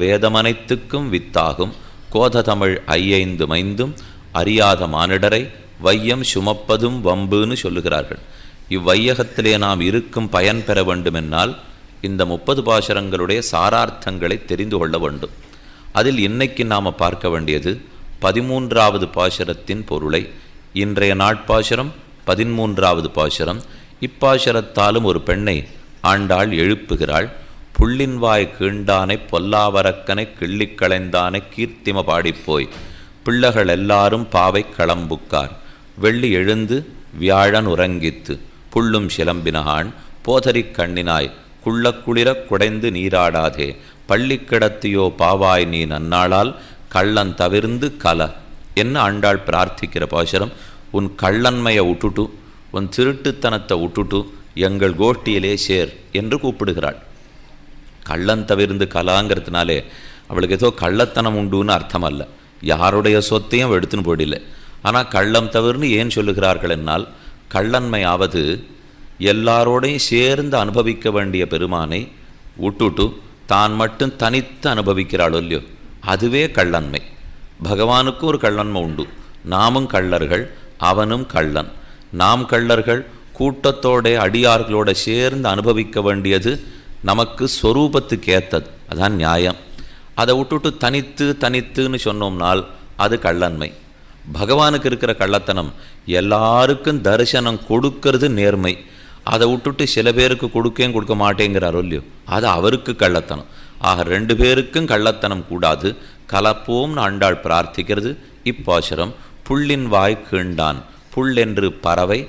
வேதமனைத்துக்கும் வித்தாகும். கோததமிழ் ஐயைந்து மைந்தும் அறியாத மானிடரை வையம் சுமப்பதும் வம்புன்னு சொல்லுகிறார்கள். இவ்வையகத்திலே நாம் இருக்கும் பயன் பெற வேண்டுமென்னால் இந்த முப்பது பாசுரங்களுடைய சாரார்த்தங்களை தெரிந்து கொள்ள வேண்டும். அதில் இன்னைக்கு நாம் பார்க்க வேண்டியது பதிமூன்றாவது பாசுரத்தின் பொருளை இன்றைய நாட்பாசுரம் பதிமூன்றாவது பாசுரம். இப்பாசுரத்தாலும் ஒரு பெண்ணை ஆண்டாள் எழுப்புகிறாள். புள்ளின்வாய் கீண்டானை பொல்லாவரக்கனை கிள்ளிக் களைந்தானை கீர்த்திம பாடிப்போய். பிள்ளைகள் எல்லாரும் பாவை களம்புக்கார். வெள்ளி எழுந்து வியாழன் உறங்கித்து புள்ளும் சிலம்பினகான் போதரிக் கண்ணினாய் குள்ளக்குளிர குடைந்து நீராடாதே. பள்ளி கிடத்தியோ பாவாய் நீ நன்னாளால் கள்ளன் தவிர்ந்து கல. என்ன ஆண்டாள் பிரார்த்திக்கிற பாசுரம்? உன் கள்ளன்மையை விட்டுட்டு உன் திருட்டுத்தனத்தை விட்டுட்டு எங்கள் கோஷ்டியிலே சேர் என்று கூப்பிடுகிறாள். கள்ளன் தவிர்ந்து கலாங்கிறதுனாலே அவளுக்கு ஏதோ கள்ளத்தனம் உண்டுன்னு அர்த்தம் அல்ல யாருடைய சொத்தையும் அவள் எடுத்துன்னு போயிடல. ஆனால் கள்ளம் தவிர்னு ஏன் சொல்லுகிறார்கள் என்னால்? கள்ளன்மையாவது எல்லாரோடையும் சேர்ந்து அனுபவிக்க வேண்டிய பெருமானை விட்டுட்டு தான் மட்டும் தனித்து அனுபவிக்கிறாளோ இல்லையோ அதுவே கள்ளன்மை. பகவானுக்கும் ஒரு கள்ளன்மை உண்டு. நாமும் கள்ளர்கள் அவனும் கள்ளன். நாம் கள்ளர்கள் கூட்டத்தோட அடியார்களோட சேர்ந்து அனுபவிக்க வேண்டியது நமக்கு ஸ்வரூபத்துக்கு ஏற்றது அதான் நியாயம். அதை விட்டுட்டு தனித்து தனித்துன்னு சொன்னோம்னால் அது கள்ளன்மை. பகவானுக்கு இருக்கிற கள்ளத்தனம் எல்லாருக்கும் தரிசனம் கொடுக்கறது நேர்மை. அதை விட்டுட்டு சில பேருக்கு கொடுக்கேன் கொடுக்க மாட்டேங்கிறாரோ இல்லையோ அது அவருக்கு கள்ளத்தனம். ஆக ரெண்டு பேருக்கும் கள்ளத்தனம் கூடாது. கலப்போம்னு ஆண்டாள் பிரார்த்திக்கிறது. இப்பாசுரம் புள்ளின் வாய் கீண்டான். புல் என்று பறவை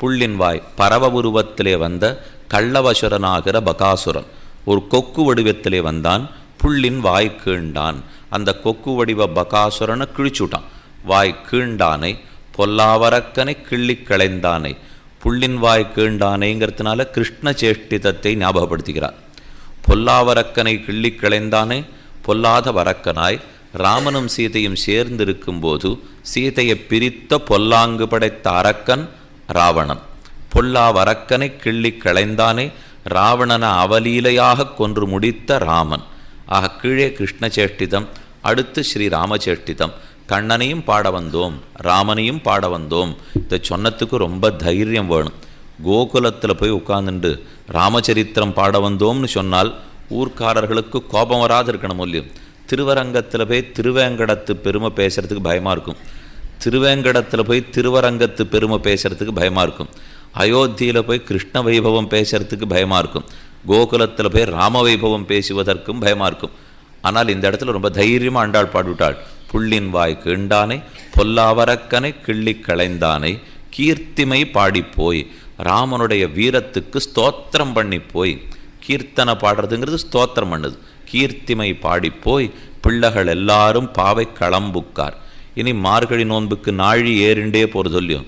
புள்ளின் வாய் பறவ உருவத்திலே வந்த கள்ளவசுரனாகிற பகாசுரன். ஒரு கொக்கு வடிவத்திலே வந்தான் புள்ளின் வாய் கீண்டான். அந்த கொக்கு வடிவ பகாசுரனை கிழிச்சுட்டான். வாய் கீண்டானை பொல்லாவரக்கனை கிள்ளி களைந்தானை. புள்ளின் வாய் கீண்டானைங்கிறதுனால கிருஷ்ண சேஷ்டிதத்தை ஞாபகப்படுத்துகிறார். பொல்லாவரக்கனை கிள்ளி களைந்தானே பொல்லாத வரக்கனாய் ராமனும் சீதையும் சேர்ந்திருக்கும்போது சீதையை பிரித்த பொல்லாங்கு படைத்த அரக்கன் ராவணன். பொல்லா வரக்கனை கிள்ளி களைந்தானே ராவணனை அவலீலையாக கொன்று முடித்த ராமன். ஆக கீழே கிருஷ்ண சேஷ்டிதம் அடுத்து ஸ்ரீ ராமச்சேஷ்டிதம் கண்ணனையும் பாட வந்தோம் ராமனையும் பாட வந்தோம். இதை சொன்னத்துக்கு ரொம்ப தைரியம் வேணும். கோகுலத்தில் போய் உட்காந்துண்டு ராமச்சரித்திரம் பாட வந்தோம்னு சொன்னால் ஊர்க்காரர்களுக்கு கோபம் வராது இருக்கணும் இல்லையும் திருவரங்கத்தில் போய் திருவேங்கடத்து பெருமை பேசுகிறதுக்கு பயமாக இருக்கும். திருவேங்கடத்தில் போய் திருவரங்கத்து பெருமை பேசுகிறதுக்கு பயமாக இருக்கும். அயோத்தியில் போய் கிருஷ்ண வைபவம் பேசுறதுக்கு பயமாக இருக்கும். கோகுலத்தில் போய் ராம வைபவம் பேசுவதற்கும் பயமாக இருக்கும். ஆனால் இந்த இடத்துல ரொம்ப தைரியமாக அண்டாள் பாடுவிட்டாள். புள்ளின் வாய் கீண்டானை பொல்லாவரக்கனை கிள்ளி களைந்தானை கீர்த்திமை பாடிப்போய் ராமனுடைய வீரத்துக்கு ஸ்தோத்திரம் பண்ணி போய் கீர்த்தனை பாடுறதுங்கிறது ஸ்தோத்திரம் பண்ணுது. கீர்த்திமை பாடிப்போய் பிள்ளைகள் எல்லாரும் பாவை களம்புக்கார். இனி மார்கழி நோன்புக்கு நாழி ஏறிண்டே போகிறது சொல்லியும்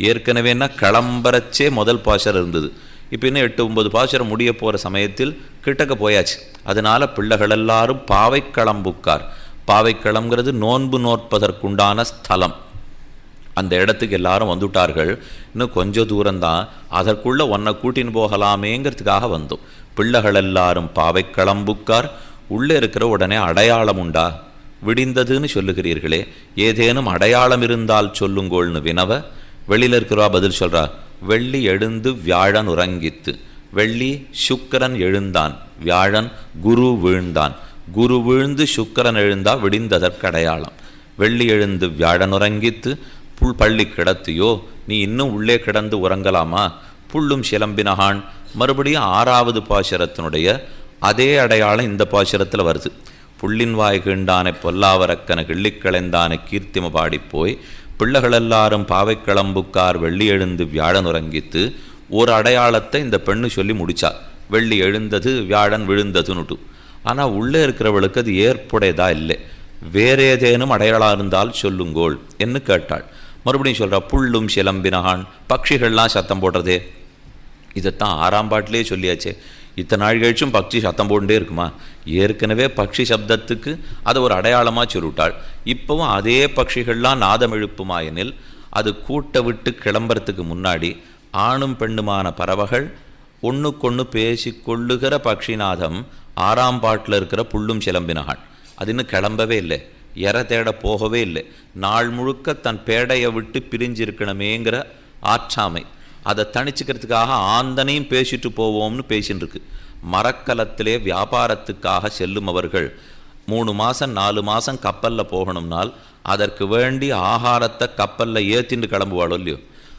ஏற்கனவேனா கிளம்பரச்சே முதல் பாஷர் இருந்தது. இப்போ இன்னும் எட்டு ஒன்பது பாசுரம் முடிய போகிற சமயத்தில் கிட்டக்க போயாச்சு. அதனால பிள்ளைகள் எல்லாரும் பாவைக்களம்புக்கார். பாவைக்களம்ங்கிறது நோன்பு நோற்பதற்குண்டான ஸ்தலம். அந்த இடத்துக்கு எல்லாரும் வந்துட்டார்கள். இன்னும் கொஞ்சம் தூரம்தான். அதற்குள்ள ஒன்றை கூட்டின்னு போகலாமேங்கிறதுக்காக வந்தோம். பிள்ளைகள் எல்லாரும் பாவைக்களம்புக்கார். உள்ளே இருக்கிற உடனே அடையாளம் உண்டா? விடிந்ததுன்னு சொல்லுகிறீர்களே. ஏதேனும் அடையாளம் இருந்தால் சொல்லுங்கோள்னு வினவ வெளியில் இருக்கிறவா பதில் சொல்றா? வெள்ளி எழுந்து வியாழன் உறங்கித்து. வெள்ளி சுக்கரன் எழுந்தான். வியாழன் குரு வீழ்ந்தான். குரு வீழ்ந்து சுக்கரன் எழுந்தா விடிந்ததற்கு அடையாளம். வெள்ளி எழுந்து வியாழன் உறங்கித்து புல் பள்ளி கிடத்தியோ நீ இன்னும் உள்ளே கிடந்து உறங்கலாமா? புல்லும் சிலம்பினகான். மறுபடியும் ஆறாவது பாசுரத்தினுடைய அதே அடையாளம் இந்த பாசுரத்தில் வருது. புள்ளின் வாய் கீண்டானை பொல்லாவரக்கன கிள்ளிக்களைந்தானை கீர்த்திம பாடிப்போய் பிள்ளைகளெல்லாரும் பாவை கிளம்புக்கார் வெள்ளி எழுந்து வியாழன் உறங்கித்து ஒரு அடையாளத்தை இந்த பெண்ணு சொல்லி முடிச்சா? வெள்ளி எழுந்தது வியாழன் விழுந்ததுன்னுட்டு. ஆனால் உள்ளே இருக்கிறவளுக்கு அது ஏற்புடையதா இல்லை. வேற ஏதேனும் அடையாளம் இருந்தால் சொல்லுங்கோள் என்று கேட்டாள். மறுபடியும் சொல்கிறா புல்லும் சிலம்பினகான் பட்சிகள்லாம் சத்தம் போடுறதே. இதைத்தான் ஆறாம் பாட்டிலே சொல்லியாச்சே. இத்தனை நாள் கழிச்சும் பக்ஷி சத்தம் போட்டுட்டே இருக்குமா? ஏற்கனவே பக்ஷி சப்தத்துக்கு அதை ஒரு அடையாளமாக சொல்லிவிட்டாள். இப்போவும் அதே பட்சிகள்லாம் நாதம் எழுப்புமாயெனில் அது கூட்ட விட்டு கிளம்புறதுக்கு முன்னாடி ஆணும் பெண்ணுமான பறவைகள் ஒன்றுக்கொன்று பேசி கொள்ளுகிற பக்ஷிநாதம் ஆறாம் பாட்டில் இருக்கிற புல்லும் சிலம்பினகான் அது இன்னும் கிளம்பவே இல்லை. எற தேட போகவே இல்லை. நாள் முழுக்க தன் பேடையை விட்டு பிரிஞ்சிருக்கணுமேங்கிற ஆற்றாமை அதை தணிச்சுக்கிறதுக்காக ஆந்தனையும் பேசிட்டு போவோம்னு பேசின்னு இருக்கு மரக்கலத்திலே வியாபாரத்துக்காக செல்லும் அவர்கள் மூணு மாதம் நாலு மாதம் கப்பலில் போகணும்னால் அதற்கு வேண்டி ஆகாரத்தை கப்பலில் ஏற்றின்னு கிளம்புவாளோ இல்லையோ?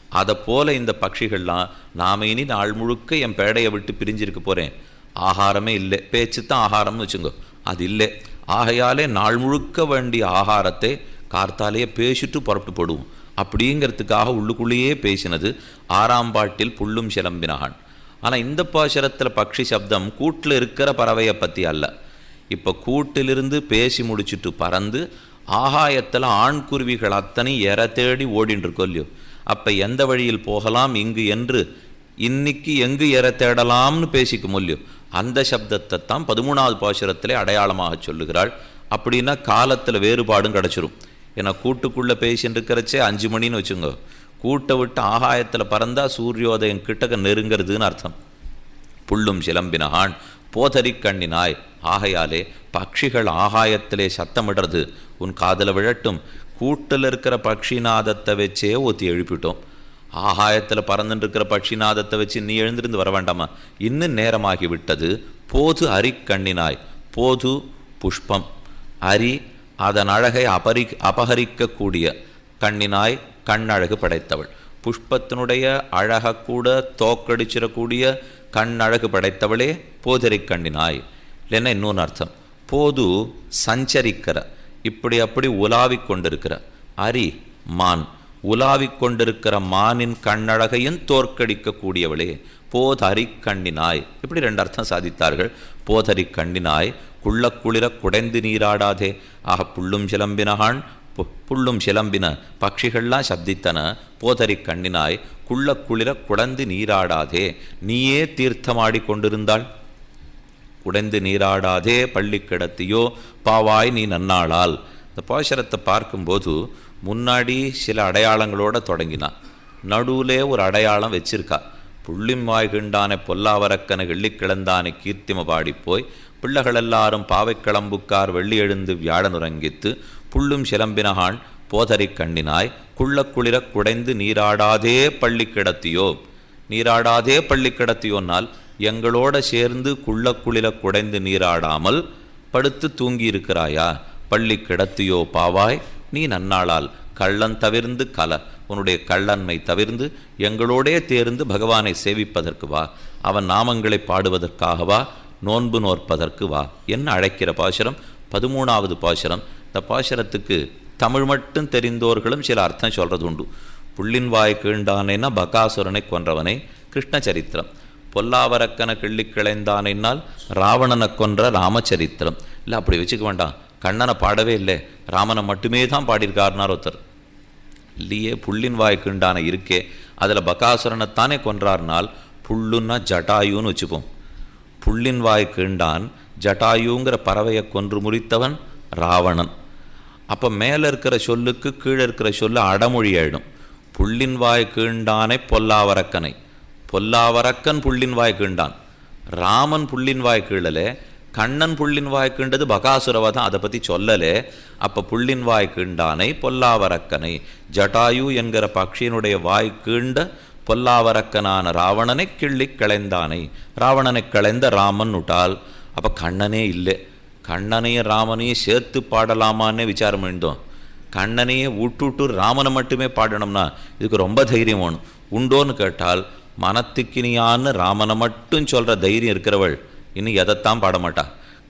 அதை போல இந்த பட்சிகள்லாம் நாம் இனி நாள் முழுக்க என் பேடையை விட்டு பிரிஞ்சிருக்க போகிறேன் ஆகாரமே இல்லை. பேச்சு தான் ஆகாரம்னு வச்சுங்கோ. அது இல்லை. ஆகையாலே நாள் முழுக்க வேண்டிய ஆகாரத்தை கார்த்தாலேயே பேசிட்டு புறப்பட்டு போடுவோம். அப்படிங்கிறதுக்காக உள்ளுக்குள்ளேயே பேசினது ஆறாம் பாட்டில் புல்லும் சிலம்பினான். ஆனால் இந்த பாசுரத்தில் பக்ஷி சப்தம் கூட்டில் இருக்கிற பறவையை பற்றி அல்ல. இப்போ கூட்டிலிருந்து பேசி முடிச்சுட்டு பறந்து ஆகாயத்தில் ஆண் குருவிகள் அத்தனை எற தேடி ஓடின்னு இல்லையோ? அப்போ எந்த வழியில் போகலாம் இங்கு என்று இன்னைக்கு எங்கு எற தேடலாம்னு பேசிக்க முடியும் அந்த சப்தத்தை தான் பதிமூணாவது பாசுரத்திலே அடையாளமாக சொல்லுகிறாள். அப்படின்னா காலத்தில் வேறுபாடும் கிடச்சிரும். ஏன்னா கூட்டுக்குள்ளே பேசின்னு இருக்கிறச்சே அஞ்சு மணின்னு வச்சுங்க. கூட்டை விட்டு ஆகாயத்தில் பறந்தால் சூரியோதயம் கிட்டக்க நெருங்கிறதுன்னு அர்த்தம். புல்லும் சிலம்பினகான் போதரி கண்ணினாய். ஆகையாலே பட்சிகள் ஆகாயத்திலே சத்தமிடுறது. உன் காதல விழட்டும். கூட்டில் இருக்கிற பக்ஷிநாதத்தை வச்சே ஒத்தி எழுப்பிட்டோம். ஆகாயத்தில் பறந்துட்டு இருக்கிற பட்சிநாதத்தை வச்சு நீ எழுந்திருந்து வர வேண்டாமா? இன்னும் நேரமாகி விட்டது போது அரிக்கண்ணினாய் போது புஷ்பம். அரி அதன் அழகை அபரி அபகரிக்கக்கூடிய கண்ணினாய் கண்ணழகு படைத்தவள். புஷ்பத்தினுடைய அழக கூட தோக்கடிச்சிடக்கூடிய கண்ணழகு படைத்தவளே போதிரை கண்ணினாய். இல்லைன்னா இன்னொன்று அர்த்தம். போது சஞ்சரிக்கிற இப்படி அப்படி உலாவிக் கொண்டிருக்கிற அரி மான். உலாவிக் கொண்டிருக்கிற மானின் கண்ணழகையும் தோற்கடிக்கக்கூடியவளே போதரி கண்ணினாய். இப்படி ரெண்டு அர்த்தம் சாதித்தார்கள். போதரி கண்ணினாய் குள்ளக்குளிர குடைந்து நீராடாதே. ஆக புள்ளும் சிலம்பினகான் புள்ளும் சிலம்பின பட்சிகள்லாம் சப்தித்தன. போதரி கண்ணினாய் குள்ளக்குளிர குடந்து நீராடாதே. நீயே தீர்த்தமாடி கொண்டிருந்தாள். குடைந்து நீராடாதே பள்ளி கிடத்தியோ பாவாய் நீ நன்னாளால். இந்த பாசுரத்தை பார்க்கும்போது முன்னாடி சில அடையாளங்களோட தொடங்கினான் நடுவுலே ஒரு அடையாளம் வச்சிருக்கா. புள்ளிம்வாய் கிண்டானை பொல்லாவரக்கன கிழந்தானை கீர்த்திம பாடி போய் பிள்ளைகள் எல்லாரும் வெள்ளி எழுந்து வியாழனுறங்கித்து புள்ளும் சிலம்பினகான் போதறி கண்ணினாய் குள்ளக்குளிர குடைந்து நீராடாதே பள்ளி கிடத்தியோ? நீராடாதே பள்ளி கிடத்தியோன்னால் எங்களோட சேர்ந்து குள்ளக்குளிர குடைந்து நீராடாமல் படுத்து தூங்கியிருக்கிறாயா? பள்ளி கிடத்தியோ பாவாய் நீ நன்னாளால் கள்ளன் தவிர்ந்து கல உன்னுடைய கள்ளன்மை தவிர்ந்து எங்களோடே தேர்ந்து பகவானை சேவிப்பதற்கு வா. அவன் நாமங்களை பாடுவதற்காகவா நோன்பு நோற்பதற்கு வா. என்ன அழைக்கிற பாசுரம்? பதிமூணாவது பாசுரம். இந்த பாசுரத்துக்கு தமிழ் மட்டும் தெரிந்தோர்களும் சில அர்த்தம் சொல்கிறது உண்டு புள்ளின் வாய் கீண்டானேன்னா பகாசுரனை கொன்றவனை கிருஷ்ண சரித்திரம் பொல்லாவரக்கன கிள்ளி கிளைந்தானேனால் ராவணனை கொன்ற ராமச்சரித்திரம். இல்லை அப்படி வச்சுக்க வேண்டாம். கண்ணனை பாடவே இல்லை. ராமனை மட்டுமே தான் பாடியிருக்காருனார் ஒருத்தர். இல்லையே புள்ளின் வாய்க்குண்டான இருக்கே. அதில் பகாசுரனைத்தானே கொன்றார்னால் புல்லுன்னா ஜட்டாயுன்னு வச்சுப்போம். புள்ளின் வாய் கீண்டான் ஜட்டாயுங்கிற பறவையை கொன்று முறித்தவன் ராவணன். அப்போ மேலே இருக்கிற சொல்லுக்கு கீழே இருக்கிற சொல்லு அடமொழி ஆயிடும். புள்ளின் வாய் கீண்டானை பொல்லாவரக்கனை. பொல்லாவரக்கன் புள்ளின் வாய் கீண்டான். ராமன் புள்ளின் வாய் கீழலே கண்ணன் புள்ளின் வாய் கீண்டது பகாசுரவதம் அதை பற்றி சொல்லலே. அப்போ புள்ளின் வாய் கீண்டானை பொல்லாவரக்கனை. ஜட்டாயு என்கிற பக்ஷியினுடைய வாய் கீண்ட பொல்லாவரக்கனான ராவணனை கிள்ளி களைந்தானை. ராவணனை களைந்த ராமன் விட்டால் அப்போ கண்ணனே இல்லை. கண்ணனையும் ராமனையும் சேர்த்து பாடலாமான்னே விசாரம் எழுந்தோம் கண்ணனையே விட்டுட்டு ராமனை மட்டுமே பாடணும்னா இதுக்கு ரொம்ப தைரியம் வேணும். உண்டோன்னு கேட்டால் மனத்துக்கினியான்னு ராமனை மட்டும் சொல்கிற தைரியம் இருக்கிறவள் இன்னும் எதைத்தான் பாடமாட்டா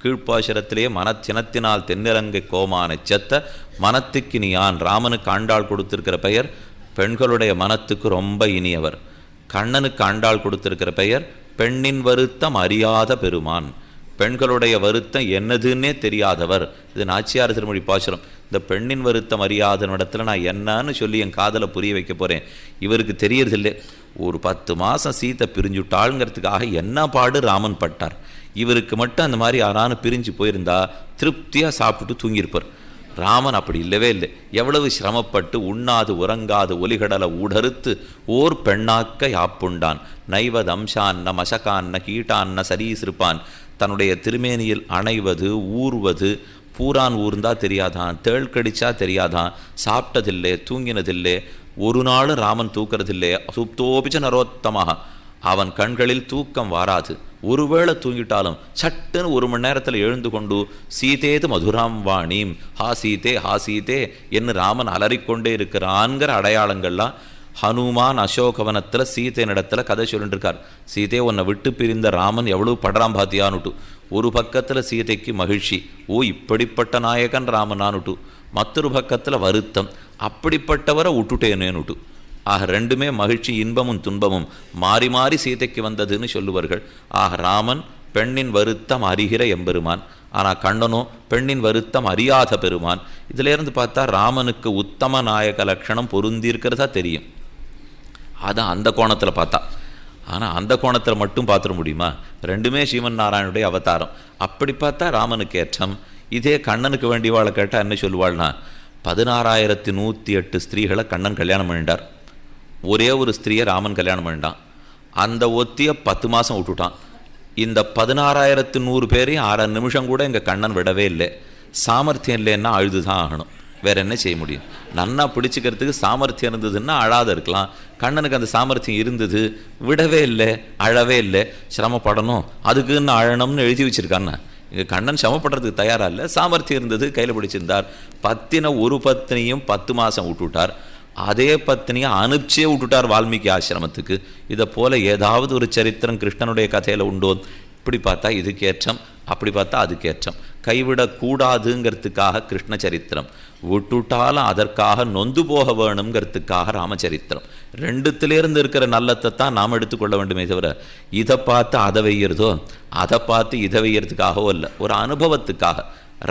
கீழ்ப்பாசுரத்திலேயே மனத்தினத்தினால் தென்னிலங்கை கோமான செத்த மனத்துக்கினியான் ராமனுக்கு ஆண்டாள் கொடுத்திருக்கிற பெயர் பெண்களுடைய மனத்துக்கு ரொம்ப இனியவர். கண்ணனுக்கு ஆண்டாள் கொடுத்திருக்கிற பெயர் பெண்ணின் வருத்தம் அறியாத பெருமான். பெண்களுடைய வருத்தம் என்னதுன்னே தெரியாதவர். இது நாச்சியார் திருமொழி பாசுரம். இந்த பெண்ணின் வருத்தம் அறியாத இடத்துல நான் என்னன்னு சொல்லி என் காதலை புரிய வைக்க போகிறேன் இவருக்கு தெரியறதில்லை. ஒரு பத்து மாதம் சீத்தை பிரிஞ்சுட்டாளுங்கிறதுக்காக என்ன பாடு ராமன் பட்டார். இவருக்கு மட்டும் அந்த மாதிரி யாரானு பிரிஞ்சு போயிருந்தா திருப்தியாக சாப்பிட்டு தூங்கியிருப்பார். ராமன் அப்படி இல்லவே இல்லை. எவ்வளவு சிரமப்பட்டு உண்ணாது உறங்காது ஒலிகடலை ஊடறுத்து ஓர் பெண்ணாக்க யாப்புண்டான் நைவதம்சான்ன மசகான்ன கீட்டான்ன சரீசிருப்பான் தன்னுடைய திருமேனியில் அணைவது ஊறுவது பூரான் ஊர்ந்தா தெரியாதான் தேள் கடிச்சா தெரியாதான் சாப்பிட்டதில்லை தூங்கினதில்லை ஒரு நாள் ராமன் தூக்கிறதில்லை சுப்தோபிச்ச நரோத்தமாக அவன் கண்களில் தூக்கம் வாராது. ஒருவேளை தூங்கிட்டாலும் சட்டுன்னு ஒரு மணி நேரத்தில் எழுந்து கொண்டு சீதேது மதுராம் வாணிம் ஹா சீதே ஹா சீதே என்று ராமன் அலறிக்கொண்டே இருக்கிறான்கிற அடையாளங்கள்லாம் ஹனுமான் அசோகவனத்தில் சீதையினிடத்தில் கதை சொல்லிட்டுருக்கார் சீதை உன்னை விட்டு பிரிந்த ராமன் எவ்வளவு படுறான் பாத்தியானுட்டு. ஒரு பக்கத்தில் சீதைக்கு மகிழ்ச்சி ஓ இப்படிப்பட்ட நாயகன் ராமனானுட்டு. மற்றொரு பக்கத்தில் வருத்தம் அப்படிப்பட்டவரை விட்டுட்டேனேனுட்டு ஆக ரெண்டுமே மகிழ்ச்சி இன்பமும் துன்பமும் மாறி மாறி சீதைக்கு வந்ததுன்னு சொல்லுவார்கள். ஆக ராமன் பெண்ணின் வருத்தம் அறிகிற எம்பெருமான். ஆனால் கண்ணனோ பெண்ணின் வருத்தம் அறியாத பெருமான். இதிலேருந்து பார்த்தா ராமனுக்கு உத்தம நாயக லட்சணம் பொருந்திருக்கிறதா தெரியும். அதான் அந்த கோணத்தில் பார்த்தா. ஆனால் அந்த கோணத்தில் மட்டும் பார்த்துட முடியுமா? ரெண்டுமே ஸ்ரீமன் நாராயணுடைய அவதாரம். அப்படி பார்த்தா ராமனுக்கு ஏற்றம். இதே கண்ணனுக்கு வேண்டியவாளை கேட்டால் என்ன சொல்லுவாள்னா பதினாறாயிரத்தி நூற்றி எட்டு ஸ்திரீகளை கண்ணன் கல்யாணம் பண்ணிட்டார். ஒரே ஒரு ஸ்திரீயை ராமன் கல்யாணம் பண்ணிட்டான். அந்த ஒத்தியை பத்து மாதம் விட்டுட்டான். இந்த பதினாறாயிரத்து நூறு பேரையும் அரை நிமிஷம் கூட எங்கள் கண்ணன் விடவே இல்லை. சாமர்த்தியம் இல்லைன்னா அழுது தான் ஆகணும். வேற என்ன செய்ய முடியும்? நன்னா பிடிச்சிக்கிறதுக்கு சாமர்த்தியம் இருந்ததுன்னா அழாத இருக்கலாம். கண்ணனுக்கு அந்த சாமர்த்தியம் இருந்தது விடவே இல்லை அழவே இல்லை. சிரமப்படணும். அதுக்குன்னு அழணும்னு எழுதி வச்சிருக்கான்னு இங்கே கண்ணன் சிரமப்படுறதுக்கு தயாராக இல்லை. சாமர்த்தியம் இருந்தது கையில் பிடிச்சிருந்தார். பத்தின ஒரு பத்தினியும் பத்து மாதம் விட்டுவிட்டார். அதே பத்னியை அனுப்பிச்சே விட்டுட்டார் வால்மீகி ஆசிரமத்துக்கு. இதை போல ஏதாவது ஒரு சரித்திரம் கிருஷ்ணனுடைய கதையில் உண்டோ? இப்படி பார்த்தா இதுக்கேற்றம் அப்படி பார்த்தா அதுக்கேற்றம். கைவிடக்கூடாதுங்கிறதுக்காக கிருஷ்ண சரித்திரம். விட்டுட்டாலும் அதற்காக நொந்து போக வேணுங்கிறதுக்காக ராமச்சரித்திரம். ரெண்டுத்திலேருந்து இருக்கிற நல்லத்தை தான் நாம் எடுத்துக்கொள்ள வேண்டுமே தவிர இதை பார்த்து அதை வெய்யறதோ அதை பார்த்து இதை வெய்யறதுக்காகவோ இல்லை ஒரு அனுபவத்துக்காக.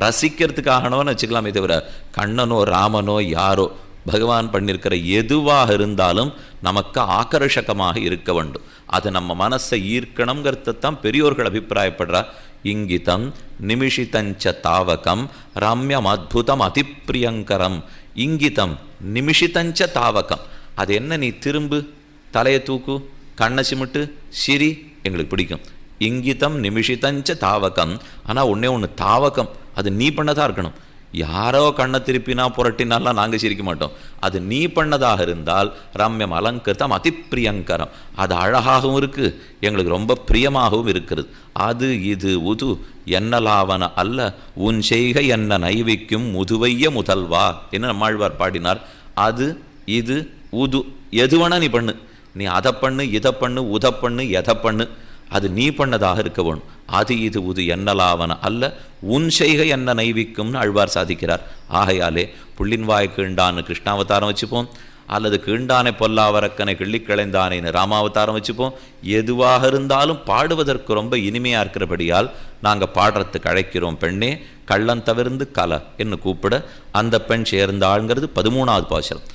ரசிக்கிறதுக்காகனோன்னு வச்சுக்கலாமே தவிர கண்ணனோ ராமனோ யாரோ பகவான் பண்ணியிருக்கிற எதுவாக இருந்தாலும் நமக்கு ஆக்கர்ஷகமாக இருக்க வேண்டும். அது நம்ம மனசை ஈர்க்கணுங்கிறது தான் பெரியோர்கள் அபிப்பிராயப்படுறா. இங்கிதம் நிமிஷிதஞ்ச தாவகம் ரம்யம் அத்புதம் அதிப்பிரியங்கரம். இங்கிதம் நிமிஷிதஞ்ச தாவகம். அது என்ன நீ திரும்பு? தலையை தூக்கு கண்ணை சிமிட்டு சிரி எங்களுக்கு பிடிக்கும். இங்கிதம் நிமிஷிதஞ்ச தாவகம். ஆனால் ஒன்றே ஒன்று தாவகம். அது நீ பண்ணதான் இருக்கணும். யாரோ கண்ணை திருப்பினா புரட்டினாலாம் நாங்கள் சிரிக்க மாட்டோம். அது நீ பண்ணதாக இருந்தால் ரம்யம் அலங்கிருத்தம் அதிப்பிரியங்கரம் அது அழகாகவும் இருக்கு எங்களுக்கு ரொம்ப பிரியமாகவும் இருக்கிறது. அது இது உது என்னலாவன அல்ல உன் செய்க என்ன நைவிக்கும் முதுவைய முதல்வா என்று நம்மாழ்வார் பாடினார். அது இது உது எது வேணா நீ பண்ணு. நீ அதை பண்ணு இதை பண்ணு உத பண்ணு எதை பண்ணு. அது நீ பண்ணதாக இருக்க வேணும். அது இது உது என்னலாவன அல்ல உன் செய்கை என்ன நைவிக்கும்னு அழ்வார் சாதிக்கிறார். ஆகையாலே புள்ளின் வாய் கீண்டான்னு கிருஷ்ணாவதாரம் வச்சுப்போம். அல்லது கீண்டானை பொல்லாவரக்கனை கிள்ளிக்கிளைந்தானேன்னு ராமாவதாரம் வச்சுப்போம். எதுவாக இருந்தாலும் பாடுவதற்கு ரொம்ப இனிமையாக இருக்கிறபடியால் நாங்கள் பாடுறதுக்கு அழைக்கிறோம் பெண்ணே கள்ளம் தவிர்ந்து கல என்று கூப்பிட அந்த பெண் சேர்ந்தாள்ங்கிறது பதிமூணாவது பாசனம்